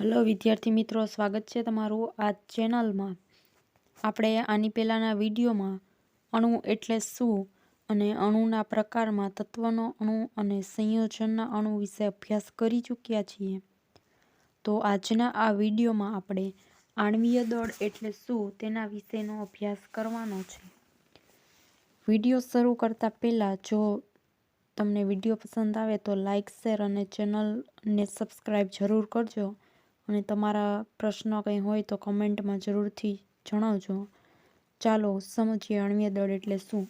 Hello, વિદ્યાર્થી મિત્રો, સ્વાગત છે તમારું આ ચેનલમાં. આપણે આની પહેલાંના વિડીયોમાં અણુ એટલે શું અને અણુના પ્રકારમાં તત્વનો અણુ અને સંયોજનના અણુ વિશે અભ્યાસ કરી ચૂક્યા છીએ. તો આજના આ વિડીયોમાં આપણે આણવીય દળ એટલે શું તેના વિશેનો અભ્યાસ કરવાનો છે. વીડિયો શરૂ કરતાં પહેલાં જો તમને વીડિયો પસંદ આવે તો લાઇક શેર અને ચેનલને સબસ્ક્રાઈબ જરૂર કરજો. અને તમારા પ્રશ્નો કંઈ હોય તો કમેન્ટમાં જરૂરથી જણાવજો. ચાલો, સમજીએ અણ્વીય દળ એટલે શું?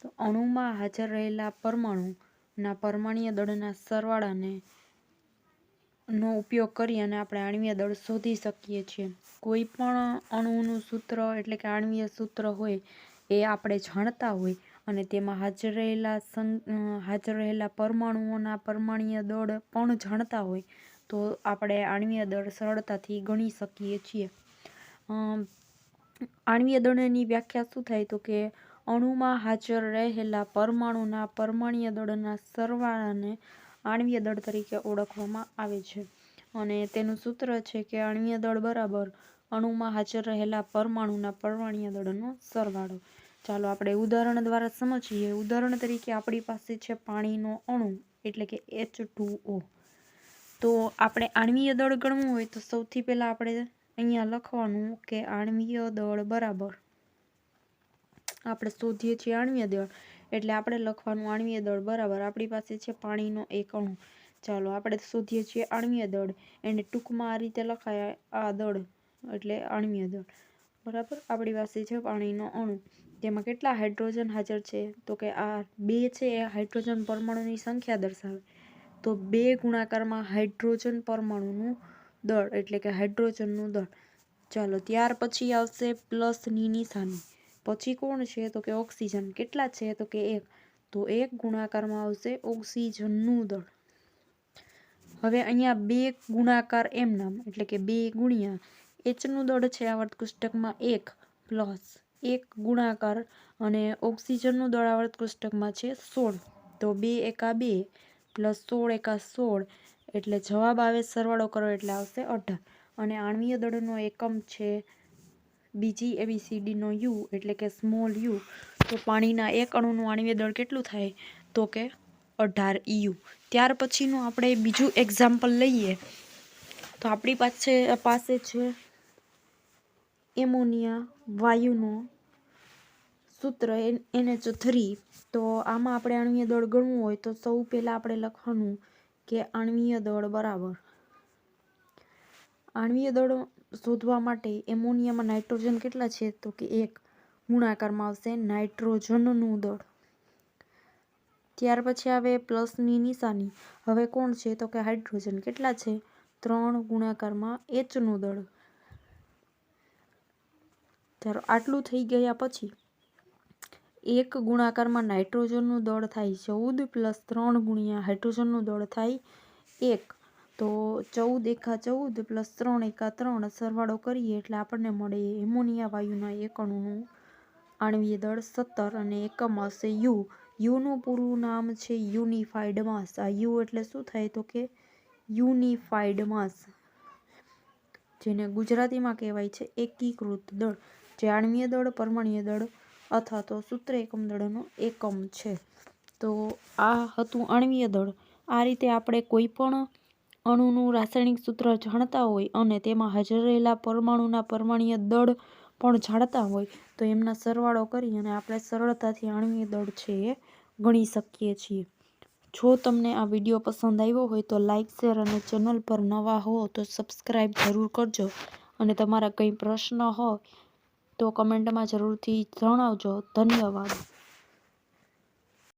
તો અણુમાં હાજર રહેલા પરમાણુના પરમાણીય દળના સરવાળાને નો ઉપયોગ કરી અને આપણે આણ્વીય દળ શોધી શકીએ છીએ. કોઈ પણ અણુનું સૂત્ર એટલે કે આણ્વીય સૂત્ર હોય એ આપણે જાણતા હોય અને તેમાં હાજર રહેલા હાજર રહેલા પરમાણુઓના પરમાણીય દળ પણ જાણતા હોય તો આપણે આણ્વીય દળ સરળતાથી ગણી શકીએ છીએ. આણ્વીય દળની વ્યાખ્યા શું થાય તો કે અણુમાં હાજર રહેલા પરમાણુના પરમાણીય દળના સરવાળાને આણ્વીય દળ તરીકે ઓળખવામાં આવે છે. અને તેનું સૂત્ર છે કે આણ્વીય દળ બરાબર અણુમાં હાજર રહેલા પરમાણુના પરમાણીય દળનો સરવાળો. ચાલો આપણે ઉદાહરણ દ્વારા સમજીએ. ઉદાહરણ તરીકે આપણી પાસે છે પાણીનો અણુ, એટલે કે એચ ટુ ઓ તો આપણે આણ્વીય દળ ગણવું હોય તો સૌથી પહેલાં આપણે અહીંયા લખવાનું કે આણ્વીય દળ બરાબર. આપણે શોધીએ છીએ આણ્વીય દળ. એટલે આપણે લખવાનું આણ્વીય દળ બરાબર. આપણી પાસે છે પાણીનો એક અણુ. ચાલો, આપણે શોધીએ છીએ આણ્વીય દળ. એને ટૂંકમાં આ રીતે લખાય આ દળ. એટલે આણ્વીય દળ. બરાબર? આપણી પાસે છે પાણીનો અણુ. તેમાં કેટલા હાઇડ્રોજન હાજર છે? તો કે આ બે છે એ હાઇડ્રોજન પરમાણુની સંખ્યા દર્શાવે. તો બે ગુણાકારમાં હાઇડ્રોજન પરમાણુનું દળ, એટલે કે હાઇડ્રોજનનું દળ. ચાલો, ત્યાર પછી આવશે પ્લસની નિશાની પછી કોણ છે? તો કે ઓક્સિજન. કેટલા છે? તો કે એક. તો એક ગુણાકારમાં આવશે ઓક્સિજનનું દળ. હવે અહીંયા બે ગુણાકાર એમ નામ, એટલે કે બે ગુણ્યા. એચનું દળ છે આવર્ત કોષ્ટકમાં એક પ્લસ એક ગુણાકાર અને ઓક્સિજનનું દળ આવર્ત કોષ્ટકમાં છે સોળ. તો બે એકા બે. પ્લસ સોળ એકા સોળ, એટલે જવાબ આવે સરવાળો કરો એટલે આવશે અઢાર. અને આણ્વીય દળનો એકમ છે બીજી એબીસીડીનો યુ, એટલે કે સ્મોલ યુ. તો પાણીના એક અણુનું આણ્વીય દળ કેટલું થાય? તો કે અઢાર યુ. ત્યાર પછીનું આપણે બીજું એક્ઝામ્પલ લઈએ. તો આપણી પાસે પાસે છે એમોનિયા, વાયુનો સૂત્ર એનએચ થ્રી. તો આમાં આપણે અણવીય દળ ગણવું હોય તો સૌ પહેલાં આપણે લખવાનું કે અણવીય દળ બરાબર. આણવીય દળ શોધવા માટે એમોનિયામાં નાઇટ્રોજન કેટલા છે? તો કે એક. ગુણાકારમાં આવશે નાઇટ્રોજનનું દળ. ત્યાર પછી આવે પ્લસની નિશાની. હવે કોણ છે? તો કે હાઇડ્રોજન. કેટલા છે? ત્રણ ગુણાકારમાં એચનું દળ. ચાલો, આટલું થઈ ગયા પછી એક ગુણાકારમાં નાઇટ્રોજનનું દળ થાય, ચૌદ પ્લસ ત્રણ ગુણ્યા હાઇડ્રોજનનું દળ થાય એક. તો ચૌદ એકા ચૌદ પ્લસ ત્રણ એકા ત્રણ સરવાળો કરીએ એટલે આપણને મળે એમોનિયા વાયુના એકણુનું આણવીય દળ સત્તર અને એકમ હશે યુ. યુનું પૂરું નામ છે યુનિફાઈડ માસ. આ યુ એટલે શું થાય તો કે યુનિફાઈડ માસ, જેને ગુજરાતીમાં કહેવાય છે એકીકૃત દળ. જે આણવીય દળ પરમાણીય દળ અથવા તો સૂત્ર એકમ દળનો એકમ છે. તો આ હતું અણવીય દળ. આ રીતે આપણે કોઈ પણ અણુનું રાસાયણિક સૂત્ર જાણતા હોય અને તેમાં હાજર રહેલા પરમાણુના પરમાણીય દળ પણ જાણતા હોય, તો એમના સરવાળો કરી અને આપણે સરળતાથી અણવીય દળ છે એ ગણી શકીએ છીએ. જો તમને આ વીડિયો પસંદ આવ્યો હોય તો લાઇક શેર અને ચેનલ પર નવા હો તો સબસ્ક્રાઈબ જરૂર કરજો. અને તમારા કંઈ પ્રશ્ન હોય તો કમેન્ટમાં જરૂરથી જણાવજો. ધન્યવાદ.